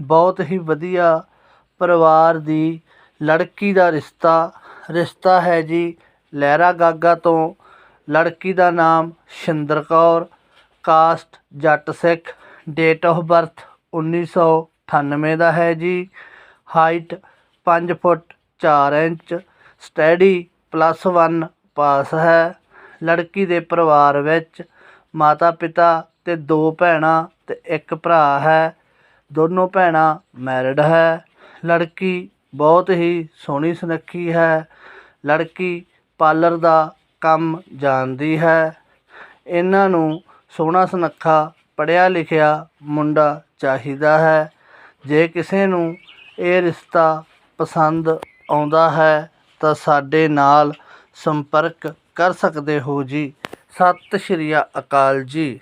ਬਹੁਤ ਹੀ ਵਧੀਆ ਪਰਿਵਾਰ ਦੀ ਲੜਕੀ ਦਾ ਰਿਸ਼ਤਾ ਰਿਸ਼ਤਾ ਹੈ ਜੀ ਲਹਿਰਾ ਗਾਗਾ ਤੋਂ। ਲੜਕੀ ਦਾ ਨਾਮ Shinder Kaur, caste Jatt Sikh date of birth 1998 ਦਾ ਹੈ ਜੀ। Height 5 foot 4 inch study plus 1 pass ਹੈ। ਲੜਕੀ ਦੇ ਪਰਿਵਾਰ ਵਿੱਚ ਮਾਤਾ ਪਿਤਾ ਅਤੇ ਦੋ ਭੈਣਾਂ ਅਤੇ ਇੱਕ ਭਰਾ ਹੈ। ਦੋਨੋਂ ਭੈਣਾਂ ਮੈਰਿਡ ਹੈ। ਲੜਕੀ ਬਹੁਤ ਹੀ ਸੋਹਣੀ ਸੁਨੱਖੀ ਹੈ। ਲੜਕੀ ਪਾਰਲਰ ਦਾ ਕੰਮ ਜਾਣਦੀ ਹੈ। ਇਹਨਾਂ ਨੂੰ ਸੋਹਣਾ ਸੁਨੱਖਾ ਪੜ੍ਹਿਆ ਲਿਖਿਆ ਮੁੰਡਾ ਚਾਹੀਦਾ ਹੈ। ਜੇ ਕਿਸੇ ਨੂੰ ਇਹ ਰਿਸ਼ਤਾ ਪਸੰਦ ਆਉਂਦਾ ਹੈ, ਤਾਂ ਸਾਡੇ ਨਾਲ ਸੰਪਰਕ ਕਰ ਸਕਦੇ ਹੋ ਜੀ। ਸਤਿ ਸ਼੍ਰੀ ਅਕਾਲ ਜੀ।